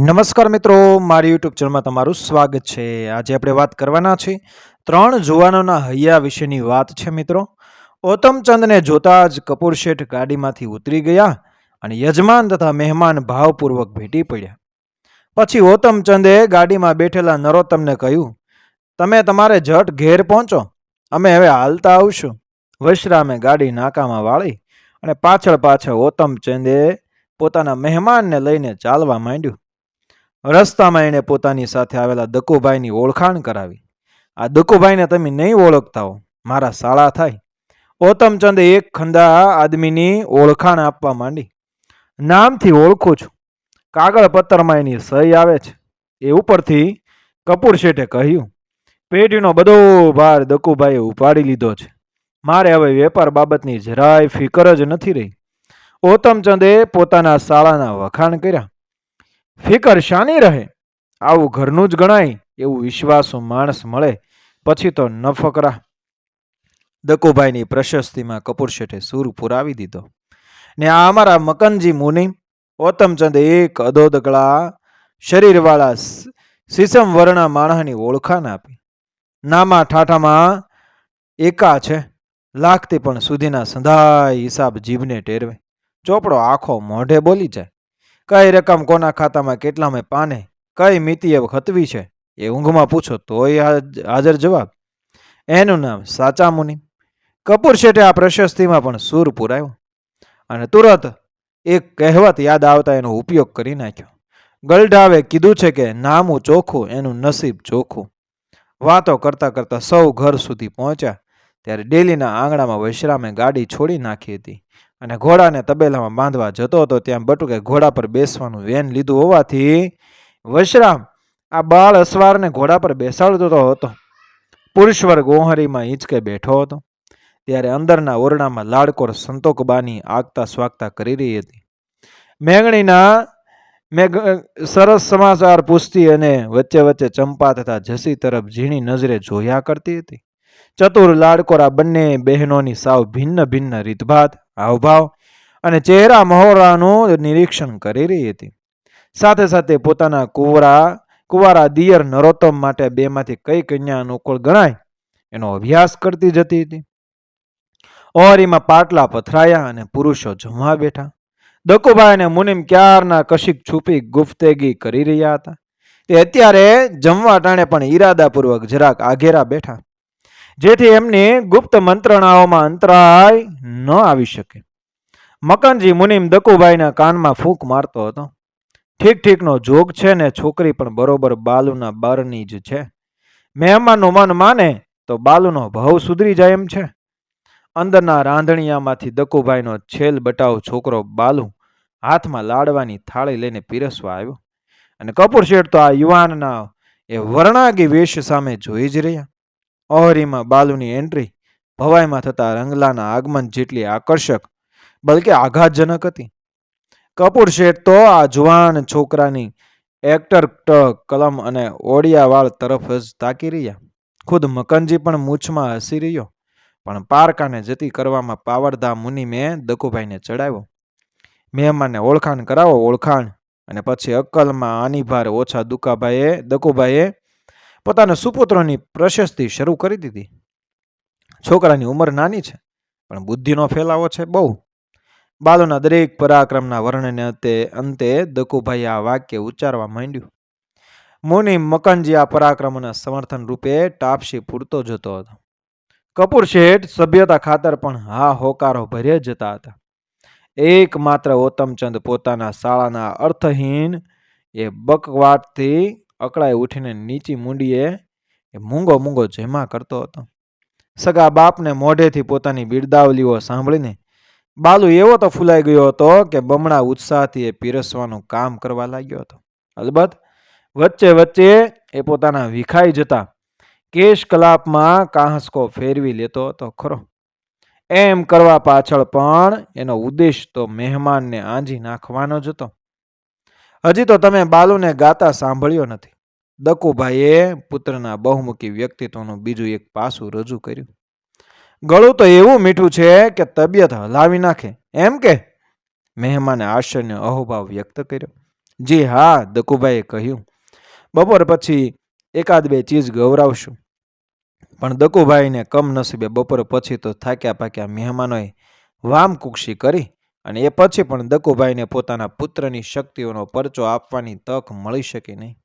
નમસ્કાર મિત્રો, મારી યુટ્યુબ ચેનલમાં તમારું સ્વાગત છે. આજે આપણે વાત કરવાના છે ત્રણ જુવાનોના હૈયા વિશેની વાત છે મિત્રો. ઓતમચંદને જોતા જ કપૂર શેઠ ગાડીમાંથી ઉતરી ગયા અને યજમાન તથા મહેમાન ભાવપૂર્વક ભેટી પડ્યા. પછી ઓતમચંદે ગાડીમાં બેઠેલા નરોત્તમને કહ્યું, તમે તમારે જટ ઘેર પહોંચો. અમે હવે હાલતા આવશું. વશરામે ગાડી નાકામાં વાળી અને પાછળ પાછળ ઓતમચંદે પોતાના મહેમાનને લઈને ચાલવા માંડ્યું. રસ્તામાં એણે પોતાની સાથે આવેલા દકુભાઈની ઓળખાણ કરાવી. આ દકુભાઈને તમે નહીં ઓળખતા હો, મારા શાળા થાય. ઓતમચંદે એક ખંદા આદમીની ઓળખાણ આપવા માંડી. નામથી ઓળખું છું. કાગળ પત્તરમાં એની સહી આવે છે. એ ઉપરથી કપૂર શેઠે કહ્યું, પેઢીનો બધો ભાર દકુભાઈએ ઉપાડી લીધો છે. મારે હવે વેપાર બાબતની જરાય ફિકર જ નથી રહી. ઓતમચંદે પોતાના શાળાના વખાણ કર્યા. ફિકર શાની રહે? આવું ઘરનું જ ગણાય, એવું વિશ્વાસુ માણસ મળે, પછી તો ન ફકરા. દકુભાઈની પ્રશસ્તિમાં કપૂર શેઠે સૂર પુરાવી દીધો. ને આ અમારા મકનજી મુનિ, ઓતમચંદ એક અધોદગળા, શરીરવાળા સીસમ વર્ણા માણસની ઓળખાણ આપી. નામા ઠાઠામાં એકા છે, લાખથી પણ સુધીના સંધાય હિસાબ જીભને ટેરવે. ચોપડો આખો મોઢે બોલી જાય. કઈ રકમ કોના ખાતામાં કેટલામાં પાને, કઈ મિતિએ ખતવી છે, એ ઊંઘમાં પૂછો તોય હાજર જવાબ. એનું નામ સાચા મુનિ. કપૂર શેઠે આ પ્રશસ્તિમાં પણ સૂર પુરાયો અને તુરત એક કહેવત યાદ આવતા એનો ઉપયોગ કરી નાખ્યો. ગલઢાવે કીધું છે કે નામું ચોખ્ખું, એનું નસીબ ચોખ્ખું. વાતો કરતા કરતા સૌ ઘર સુધી પહોંચ્યા. ત્યારે ડેલીના આંગણામાં વૈશ્રામે ગાડી છોડી નાખી હતી. અને ઘોડાને તબેલામાં બાંધવા જતો હતો, ત્યાં બટુકે ઘોડા પર બેસવાનું વેન લીધું હોવાથી વશરામ આ બાળ અસવારને ઘોડા પર બેસાડતો હતો. પુરુષવર્ગ ઓહરીમાં હિંચકે બેઠો હતો. ત્યારે અંદરના ઓરડામાં લાડકોર સંતોકબાની આગતા સ્વાગતા કરી રહી હતી. મેઘણીના મેઘ સરસ સમાચાર પૂછતી અને વચ્ચે વચ્ચે ચંપા તથા જસી તરફ ઝીણી નજરે જોયા કરતી હતી. ચતુર લાડકોરા બંને બહેનોની સાવ ભિન્ન ભિન્ન રીતભાત હાવભાવ અને ચહેરા મહોરાનું નિરીક્ષણ કરી રહી હતી. સાથે સાથે પોતાના કુંવરા, કુંવારા દિયર નરોત્તમ માટે બેમાંથી કઈ કન્યા અનુકૂળ ગણાય એનો અભ્યાસ કરતી જતી હતી. ઓહરીમાં પાટલા પથરાયા અને પુરુષો જમવા બેઠા. દકુભાઈ અને મુનિમ ક્યારના કશીક છુપી ગુફ્તેગી કરી રહ્યા હતા. તે અત્યારે જમવા ટાણે પણ ઈરાદાપૂર્વક જરાક આઘેરા બેઠા. જેથી એમની ગુપ્ત મંત્રણાઓમાં અંતરાય ન આવી શકે. મકનજી મુનિમ દકુભાઈના કાનમાં ફૂંક મારતો હતો. ઠીક ઠીકનો જોગ છે ને છોકરી પણ બરોબર બાલુના બારની જ છે. મહેમાનનું મન માને તો બાલુનો ભાવ સુધરી જાય એમ છે. અંદરના રાંધણિયામાંથી દકુભાઈનો છેલ બટાવ છોકરો બાલુ હાથમાં લાડવાની થાળી લઈને પીરસવા આવ્યો અને કપૂર શેઠ તો આ યુવાનના એ વર્ણાગી વેશ સામે જોઈ જ રહ્યા. ઓહરીમાં બાલુની એન્ટ્રી ભવાઈમાં થતા રંગલાના આગમન જેટલી આકર્ષક, બલકે આઘાતજનક હતી. કપૂર શેઠ તો આ જુવાન છોકરાની એક્ટર કલમ અને ઓડિયાવાળ તરફ જ તાકી રહ્યા. ખુદ મકનજી પણ મૂછમાં હસી રહ્યો, પણ પારકાને જતી કરવામાં પાવરધા મુનિમે દકુભાઈને ચડાવ્યો. મહેમાનને ઓળખાણ કરાવો, ઓળખાણ. અને પછી અક્કલમાં આની ભાર ઓછા દુકાભાઈએ દકુભાઈએ પોતાના સુપુત્રોની પ્રશસ્તિ શરૂ કરી દીધી. છોકરાની ઉંમર નાની છે, પણ બુદ્ધિનો ફેલાવો છે બહુ. બાલુના દરેક પરાક્રમના વર્ણને અંતે અંતે દકુભાઈ આ વાક્ય ઉચ્ચારવા માંડ્યું. મુનિ મકનજી આ પરાક્રમના સમર્થન રૂપે ટાપસી પૂરતો જતો હતો. કપૂર શેઠ સભ્યતા ખાતર પણ હા હોકારો ભરે જતા હતા. એકમાત્ર ઓતમચંદ પોતાના શાળાના અર્થહીન એ બકવાટથી અકળાઈ ઉઠીને નીચી મૂંડીએ એ મૂંગો મૂંગો જેમા કરતો હતો. સગા બાપને મોઢેથી પોતાની બિરદાવલીઓ સાંભળીને બાલુ એવો તો ફૂલાઈ ગયો હતો કે બમણા ઉત્સાહથી એ પીરસવાનું કામ કરવા લાગ્યો હતો. અલબત્ત, વચ્ચે વચ્ચે એ પોતાના વિખાઈ જતા કેશ કલાપમાં કાંસકો ફેરવી લેતો હતો ખરો. એમ કરવા પાછળ પણ એનો ઉદ્દેશ તો મહેમાનને આંજી નાખવાનો જ હતો. હજી તો તમે બાલુને ગાતા સાંભળ્યો નથી. દકુભાઈએ પુત્રના બહુમુખી વ્યક્તિત્વનું બીજું એક પાસું રજૂ કર્યું. ગળું તો એવું મીઠું છે કે તબિયત હલાવી નાખે. એમ કે? મહેમાને આશ્ચર્યનો અહોભાવ વ્યક્ત કર્યો. જી હા, દકુભાઈએ કહ્યું. બપોર પછી એકાદ બે ચીજ ગૌરાવશું. પણ દકુભાઈને કમનસીબે બપોર પછી તો થાક્યા પાક્યા મહેમાનોએ વામ કુક્ષી કરી અને એ પછી પણ દકુભાઈને પોતાના પુત્રની શક્તિઓનો પરચો આપવાની તક મળી શકી નહીં.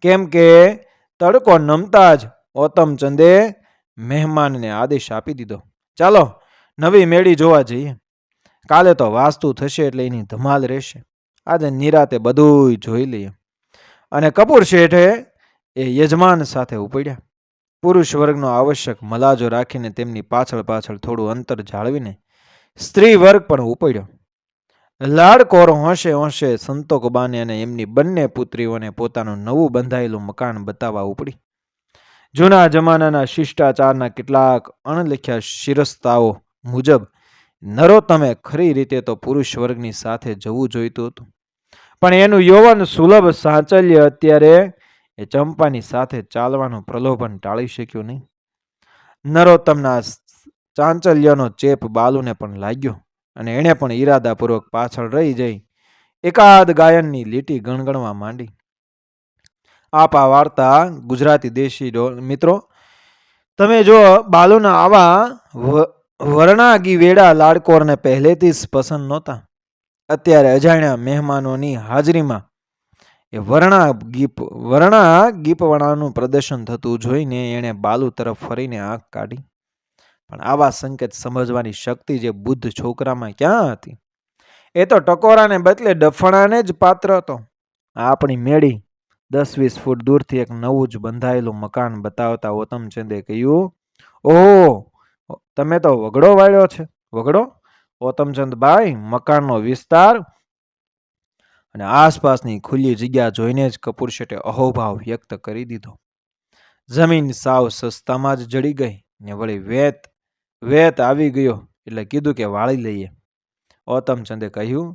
કેમ કે તડકો નમતા જ ઓતમચંદે મહેમાનને આદેશ આપી દીધો. ચાલો, નવી મેળી જોવા જઈએ. કાલે તો વાસ્તુ થશે એટલે એની ધમાલ રહેશે. આજે નિરાતે બધુંય જોઈ લઈએ. અને કપૂર શેઠે એ યજમાન સાથે ઉપડ્યા. પુરુષ વર્ગનો આવશ્યક મલાજો રાખીને તેમની પાછળ પાછળ થોડું અંતર જાળવીને સ્ત્રી વર્ગ પણ ઉપડ્યો. લાડકોર હોંશે હોંશે સંતોકબાને અને એમની બંને પુત્રીઓને પોતાનું નવું બંધાયેલું મકાન બતાવવા ઉપડી. જૂના જમાનાના શિષ્ટાચારના કેટલાક અણલખ્યા શિરસ્તાઓ મુજબ નરોત્તમે ખરી રીતે તો પુરુષ વર્ગની સાથે જવું જોઈતું હતું. પણ એનું યૌવન સુલભ સાંચલ્ય અત્યારે એ ચંપાની સાથે ચાલવાનું પ્રલોભન ટાળી શક્યું નહીં. નરોત્તમના ચાંચલ્યનો ચેપ બાલુને પણ લાગ્યો. અને એણે પણ ઈરાદાપૂર્વક પાછળ રહી જઈ એકાદ ગાયનની લીટી ગણગણવા માંડી. આપ આ વાર્તા ગુજરાતી દેશી મિત્રો, તમે જો બાલુના આવા વર્ણાગી વેડા લાડકોરને પહેલેથી જ પસંદ નહોતા, અત્યારે અજાણ્યા મહેમાનોની હાજરીમાં એ વર્ણા ગીપ, વર્ણા ગીપવણાનું પ્રદર્શન થતું જોઈને એણે બાલુ તરફ ફરીને આંખ કાઢી. પણ આવા સંકેત સમજવાની શક્તિ જે બુદ્ધ છોકરામાં ક્યાં હતી? એ તો ટકોરાને બદલે ડફણાને જ પાત્ર હતો. આપણી મેળી દસ વીસ ફૂટ દૂરથી એક નવું જ બંધાયેલું મકાન બતાવતા ઓતમચંદે કહ્યું, ઓહો, તમે તો વગડો વાળ્યો છે. વગડો? ઓતમચંદભાઈ મકાનનો વિસ્તાર? અને આસપાસની ખુલ્લી જગ્યા જોઈને જ કપૂર શેઠે અહોભાવ વ્યક્ત કરી દીધો. જમીન સાવ સસ્તામાં જ જડી ગઈ ને વળી વેત વેત આવી ગયો એટલે કીધું કે વાળી લઈએ. ઓતમચંદે કહ્યું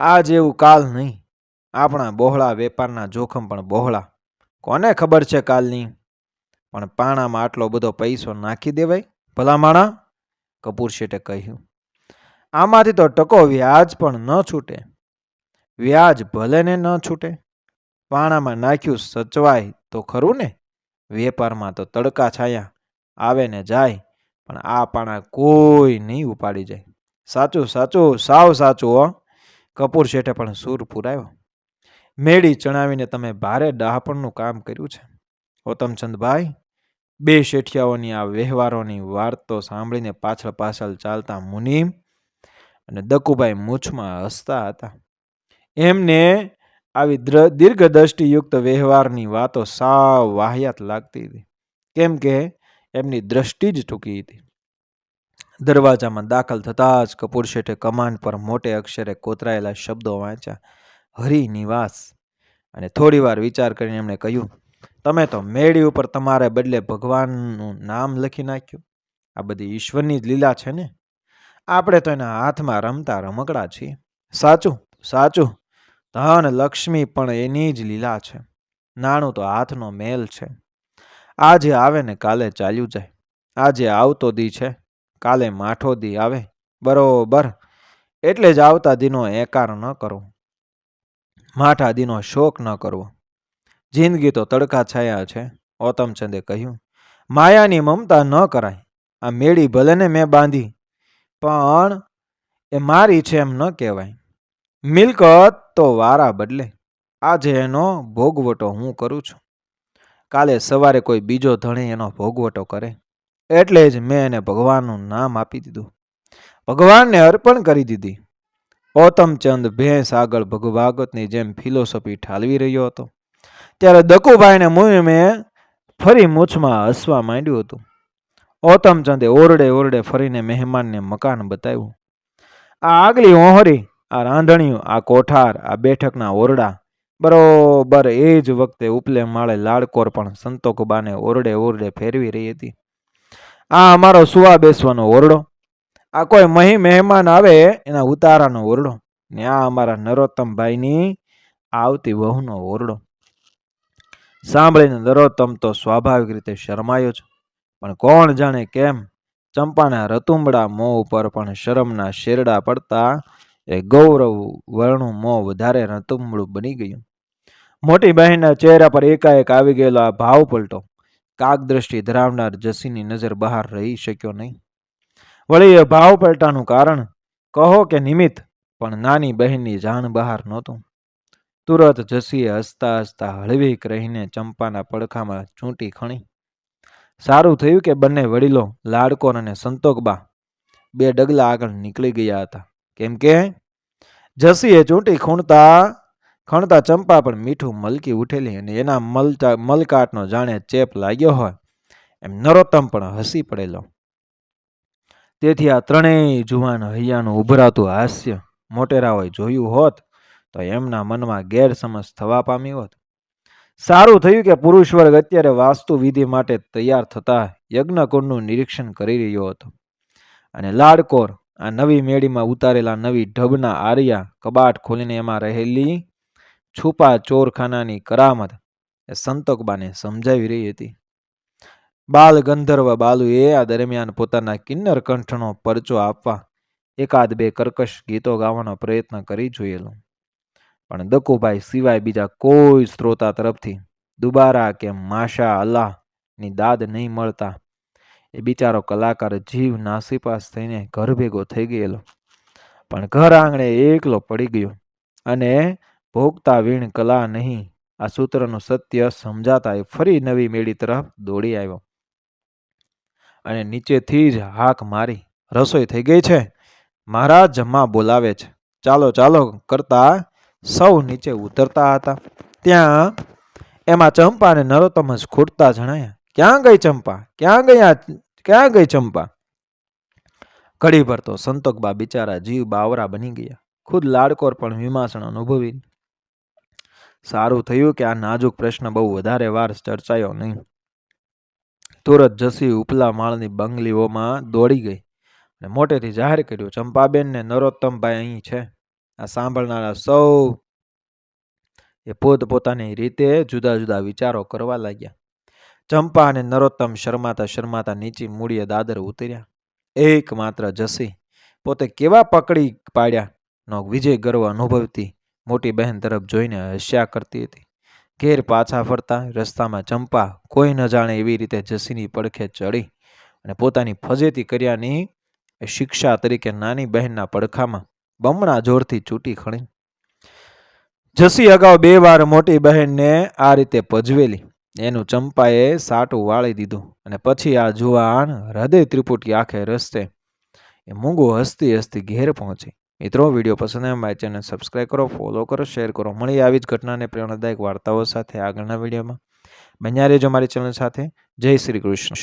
આ જેવું કાલ નહીં. આપણા બહોળા વેપારના જોખમ પણ બહોળા. કોને ખબર છે કાલની? પણ પાણામાં આટલો બધો પૈસો નાખી દેવાય? ભલા માણા? કપૂર શેઠે કહ્યું, આમાંથી તો ટકો વ્યાજ પણ ન છૂટે. વ્યાજ ભલે ને ન છૂટે. પાણામાં નાખ્યું સચવાય તો ખરું ને? વેપારમાં તો તડકા છાયા. આવે ને જાય. પણ આ પાણા કોઈ નહીં ઉપાડી જાય. સાચું સાચું, સાવ સાચું, હો. કપૂર શેઠે પણ સૂર પુરાયો. મેળી ચણાવીને તમે ભારે ડહાપણનું કામ કર્યું છે. ઓતમચંદભાઈ, બે શેઠિયાઓની આ વ્યવહારોની વાર્તો સાંભળીને પાછળ પાછળ ચાલતા મુનિમ અને દકુભાઈ મૂછમાં હસતા હતા. એમને આવી દ્ર- દીર્ઘદ્રષ્ટિયુક્ત વ્યવહારની વાતો સાવ વાહિયાત લાગતી હતી. કેમ કે એમની દ્રષ્ટિ જ ટૂંકી હતી. દરવાજામાં દાખલ થતાં જ કપૂર શેઠે કમાન પર મોટે અક્ષરે કોતરાયેલા શબ્દો વાંચ્યા હરિ નિવાસ અને થોડીવાર વિચાર કરીને એમણે કહ્યું, તમે તો મેળી ઉપર તમારે બદલે ભગવાનનું નામ લખી નાખ્યું. આ બધી ઈશ્વરની જ લીલા છે ને? આપણે તો એના હાથમાં રમતા રમકડા છીએ. સાચું સાચું. ધન લક્ષ્મી પણ એની જ લીલા છે. નાણું તો હાથનો મેલ છે. આજે આવે ને કાલે ચાલ્યું જાય. આજે આવતો દી છે, કાલે માઠો દી આવે, બરોબર. એટલે જ આવતા દીનો એકાર ન કરવો. માઠા દીનો શોક ન કરવો. જિંદગી તો તડકા છાયા છે, ઓતમચંદે કહ્યું. માયાની મમતા ન કરાય. આ મેળી ભલે ને મેં બાંધી, પણ એ મારી છે એમ ન કહેવાય. મિલકત તો વારા બદલે. આજે એનો ભોગવટો હું કરું છું. કાલે સવારે કોઈ બીજો ધણી એનો ભોગવટો કરે, એટલે જ મેં એને ભગવાનનું નામ આપી દીધું. ભગવાનને અર્પણ કરી દીધી. ઓતમચંદ ભેંસ આગળ ભગવાગતની જેમ ફિલોસોફી ઠાલવી રહ્યો હતો. ત્યારે દકુભાઈને મુંહે ફરી મૂછમાં હસવા માંડ્યું હતું. ઓતમચંદે ઓરડે ઓરડે ફરીને મહેમાનને મકાન બતાવ્યું. આ આગલી ઓહરી, આ રાંધણિયું, આ કોઠાર, આ બેઠકના ઓરડા બરોબર, એ જ વખતે ઉપલે માળે લાડકોર પણ સંતોકબાને ઓરડે ઓરડે ફેરવી રહી હતી. આ અમારો સુવા બેસવાનો ઓરડો. આ કોઈ મહી મહેમાન આવે એના ઉતારાનો ઓરડો. ને આ અમારા નરોત્તમભાઈની આવતી વહુનો ઓરડો. સાંભળીને નરોત્તમ તો સ્વાભાવિક રીતે શરમાયો જ. પણ કોણ જાણે કેમ, ચંપાના રતુંબડા મોં ઉપર પણ શરમના શેરડા પડતા એ ગૌરવ વર્ણું મોં વધારે રતુંબડું બની ગયું. મોટી બહેનના ચહેરા પર એકાએક આવી ગયેલો આ ભાવ પલટો. કાક દ્રષ્ટિ ધરાવનાર જસીની નજર બહાર રહી શક્યો નહીં. વળી એ ભાવ પલટાનું કારણ? કહો કે નિમિત્ત, પણ નાની બહેનની જાણ બહાર નહોતું. તુરત જસીએ હસતા હસતા હળવીક રહીને ચંપાના પડખામાં ચૂંટી ખણી. સારું થયું કે બંને વડીલો, લાડકોર અને સંતોકબા બે ડગલા આગળ નીકળી ગયા હતા. કેમ કે? જસીએ ચૂંટી ખૂણતા ખણતા ચંપા પણ મીઠું મલકી ઉઠેલી અને એના મલતા મલકાટનો જાણે ચેપ લાગ્યો હોય, એમ નરોત્તમ પણ હસી પડેલો. તેથી આ ત્રણેય જુવાન હૈયાનું ઉભરાતું હાસ્ય મોટેરાઓએ જોયું હોત, તો એમના મનમાં ગેરસમજ થવા પામી હોત. સારું થયું કે પુરુષ વર્ગ અત્યારે વાસ્તુ વિધિ માટે તૈયાર થતા યજ્ઞકુંડનું નિરીક્ષણ કરી રહ્યો હતો. અને લાડકોર આ નવી મેળીમાં ઉતારેલા નવી ઢબના આર્યા કબાટ ખોલીને એમાં રહેલી છુપા ચોરખાનાની કરામત એ સંતોકબાને સમજાવી રહી હતી. બાલ ગંધર્વ બાલુએ આ દરમિયાન પોતાના કિન્નર કંઠનો પરચો આપવા એકાદ બે કર્કશ ગીતો ગાવાનો પ્રયત્ન કરી જોયેલો. પણ દકુભાઈ સિવાય બીજા કોઈ શ્રોતા તરફથી દુબારા કે માશા અલ્લાહની દાદ નહીં મળતા એ બિચારો કલાકાર જીવ નાસીપાસ થઈને ઘર ભેગો થઈ ગયેલો. પણ ઘર આંગણે એકલો પડી ગયો અને ભોગતા વીણ કલા નહીં. આ સૂત્રનું સત્ય સમજાતા એ ફરી નવી મેળી તરફ દોડી આવ્યો. અને નીચેથી જ હાક મારી. રસોઈ થઈ ગઈ છે? મારા જમા બોલાવે છે. ચાલો ચાલો કરતા સૌ નીચે ઉતરતા હતા. ત્યાં એમાં ચંપા અને નરોત્તમ જ ખૂટતા જણાયા. ક્યાં ગઈ ચંપા? ક્યાં ગયા ક્યાં ગઈ ચંપા? ઘડી ભર તો સંતોકબા બિચારા જીવ બાવરા બની ગયા. ખુદ લાડકોર પણ વિમાસણ અનુભવી સારું થયું કે આ નાજુક પ્રશ્ન બહુ વધારે વાર ચર્ચાયો નહીં. તુરત જસી ઉપલા માળની બંગલીઓમાં દોડી ગઈ અને મોટેથી જાહેર કર્યું ચંપાબેન ને નરોત્તમભાઈ અહીં છે. આ સાંભળનારા સૌ એ પોત પોતાની રીતે જુદા જુદા વિચારો કરવા લાગ્યા. ચંપા અને નરોત્તમ શરમાતા શરમાતા નીચી મૂડીએ દાદર ઉતર્યા. એકમાત્ર જસી પોતે કેવા પકડી પાડ્યા? નો વિજય ગર્વ અનુભવતી મોટી બહેન તરફ જોઈને હસ્યા કરતી હતી. ઘેર પાછા ફરતા રસ્તામાં ચંપા કોઈ ન જાણે એવી રીતે જસીની પડખે ચડી અને પોતાની ફજેતી કર્યાની શિક્ષા તરીકે નાની બહેનના પડખામાં બમણા જોરથી ચૂંટી ખણી. જસી અગાઉ બે વાર મોટી બહેનને આ રીતે પજવેલી. એનું ચંપાએ સાટું વાળી દીધું અને પછી આ જુવાન હૃદય ત્રિપુટી આખે રસ્તે એ મૂંગો હસતી હસતી ઘેર પહોંચી. મિત્રો, વીડિયો પસંદ આવે મારી ચેનલ સબસ્ક્રાઈબ કરો ફોલો કરો શેર કરો. મળી આવી જ ઘટનાને પ્રેરણાદાયક વાર્તાઓ સાથે આગળના વિડીયોમાં. બન્યા રહેજો મારી ચેનલ સાથે. જય શ્રી કૃષ્ણ.